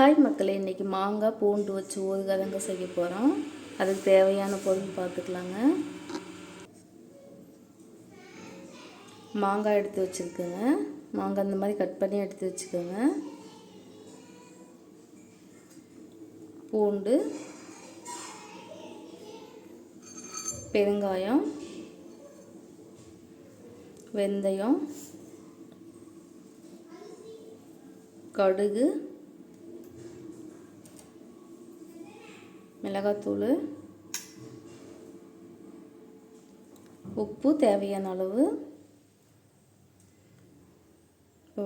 Hi மக்களே இன்றைக்கி மாங்காய் பூண்டு வச்சு ஊறுகாதங்க செய்ய போகிறோம் அதுக்கு தேவையான பொருள் பார்த்துக்கலாங்க. மாங்காய் எடுத்து வச்சுருக்குங்க. மாங்காய் இந்த மாதிரி கட் பண்ணி எடுத்து வச்சுக்கோங்க. பூண்டு பெருங்காயம் வெந்தயம் கடுகு மிளகாத்தூள் உப்பு தேவையான அளவு.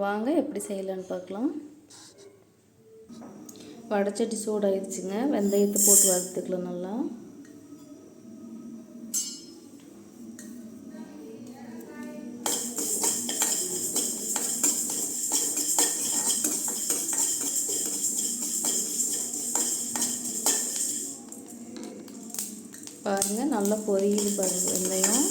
வாங்க எப்படி செய்யலான்னு பார்க்கலாம். வடச்சட்டி சூடாயிடுச்சுங்க. வெந்தயத்தை போட்டு வறுத்துக்கலாம் நல்லா. பாருங்கள் நல்லா பொரியுது பாருங்கள் வெந்தயம்.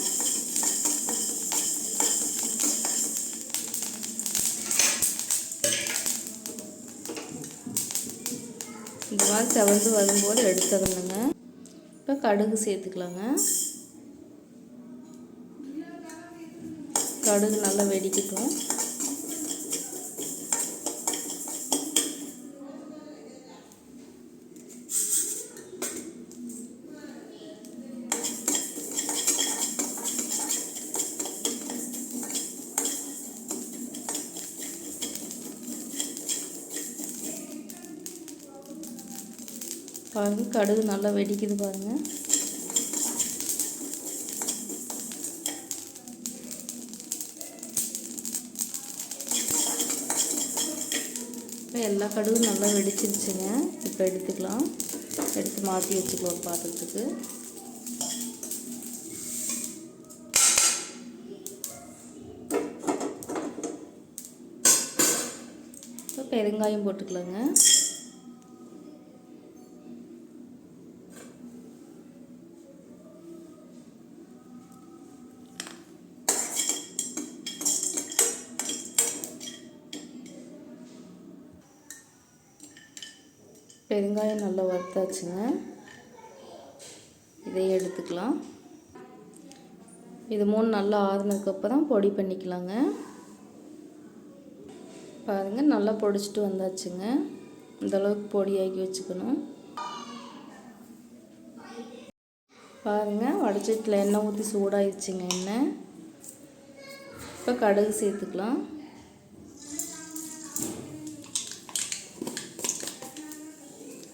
இந்த மாதிரி செவந்து வரும்போது எடுத்துடணுங்க. இப்போ கடுகு சேர்த்துக்கலாங்க. கடுகு நல்லா வெடிக்கட்டும். பாருங்கள் கடுகு நல்லா வெடிக்குது பாருங்கள் இப்போ எல்லா கடுகும் நல்லா வெடிச்சிருச்சுங்க. இப்போ எடுத்துக்கலாம். எடுத்து மாற்றி வச்சுக்கலாம் பாத்திரத்துக்கு. இப்போ பெருங்காயம் போட்டுக்கலாங்க. பெருங்காயம் நல்லா வறுத்தாச்சுங்க. இதை எடுத்துக்கலாம். இது மூணு நல்லா ஆறுனதுக்கப்புறம் பொடி பண்ணிக்கலாங்க. பாருங்கள் நல்லா பொடிச்சிட்டு வந்தாச்சுங்க. இந்தளவுக்கு பொடியாக்கி வச்சுக்கணும். பாருங்கள் வடச்சட்டில் எண்ணெய் ஊற்றி சூடாகிடுச்சிங்க எண்ணெய். இப்போ கடுகு சேர்த்துக்கலாம்.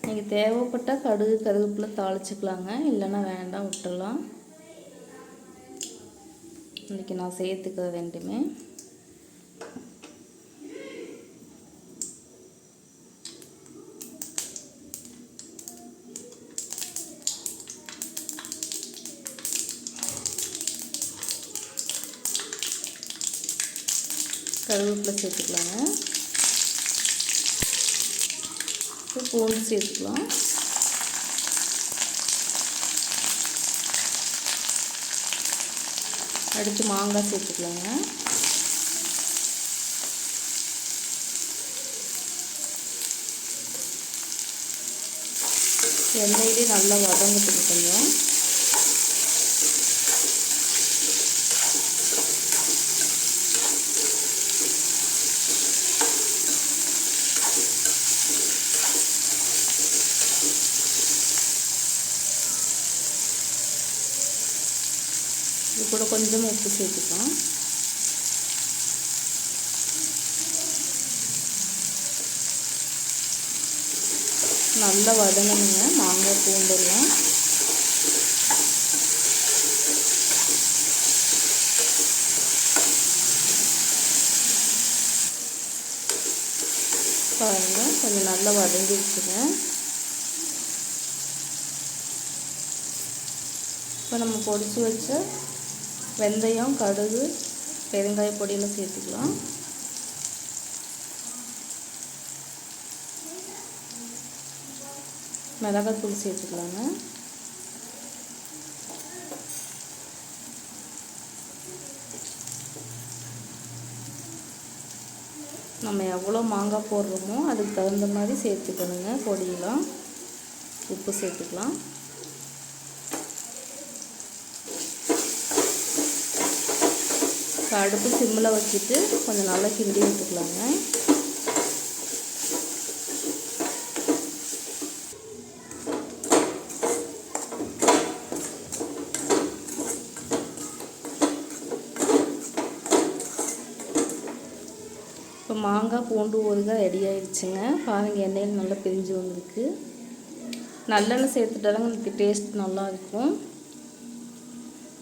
நீங்கள் தேவைப்பட்டால் கடுகு கருவேப்பிலை தாளிச்சிக்கலாங்க. இல்லைன்னா வேண்டாம் விட்டுடலாம். இன்றைக்கி நான் சேர்த்துக்கிறது ரெண்டுமே கருவேப்பிலை சேர்த்துக்கலாங்க. இப்போ பூண்டு சேர்த்துக்கலாம். அடுத்து மாங்காய் சேர்த்துக்கலாங்க. எண்ணெயிலே நல்லா வதங்கட்டுங்க கொஞ்சம். இது கூட கொஞ்சமாக உப்பு சேர்த்துக்கலாம். நல்லா வதங்கணுங்க. மாங்காய் பூண்டெல்லாம். பாருங்கள் கொஞ்சம் நல்லா வதங்கிடுச்சுங்க இப்போ நம்ம பொடிச்சு வச்ச வெந்தயம் கடுகு பெருங்காய பொடியெல்லாம் சேர்த்துக்கலாம். மிளகாத்தூள் சேர்த்துக்கலாங்க. நம்ம எவ்வளோ மாங்காய் போடுறோமோ அதுக்கு தகுந்த மாதிரி சேர்த்துக்கணுங்க பொடியெல்லாம். உப்பு சேர்த்துக்கலாம். இப்போ அடுப்பு சிம்மில் வச்சுட்டு கொஞ்சம் நல்லா கிண்டி விட்டுக்கலாங்க இப்போ மாங்காய் பூண்டு ஊறுகாய் ரெடி ஆயிடுச்சுங்க. பாருங்கள் எண்ணெயில் நல்லா பிரிஞ்சு வந்திருக்கு. நல்லெண்ணெய் சேர்த்துட்டாலும் நமக்கு டேஸ்ட் நல்லா இருக்கும்.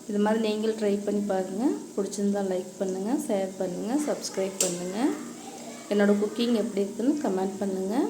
இது மாதிரி நீங்களும் ட்ரை பண்ணி பாருங்கள் பிடிச்சிருந்தா லைக் பண்ணுங்கள் ஷேர் பண்ணுங்கள் சப்ஸ்கிரைப் பண்ணுங்கள் என்னோடய குக்கிங் எப்படி இருக்குதுன்னு கமெண்ட் பண்ணுங்கள்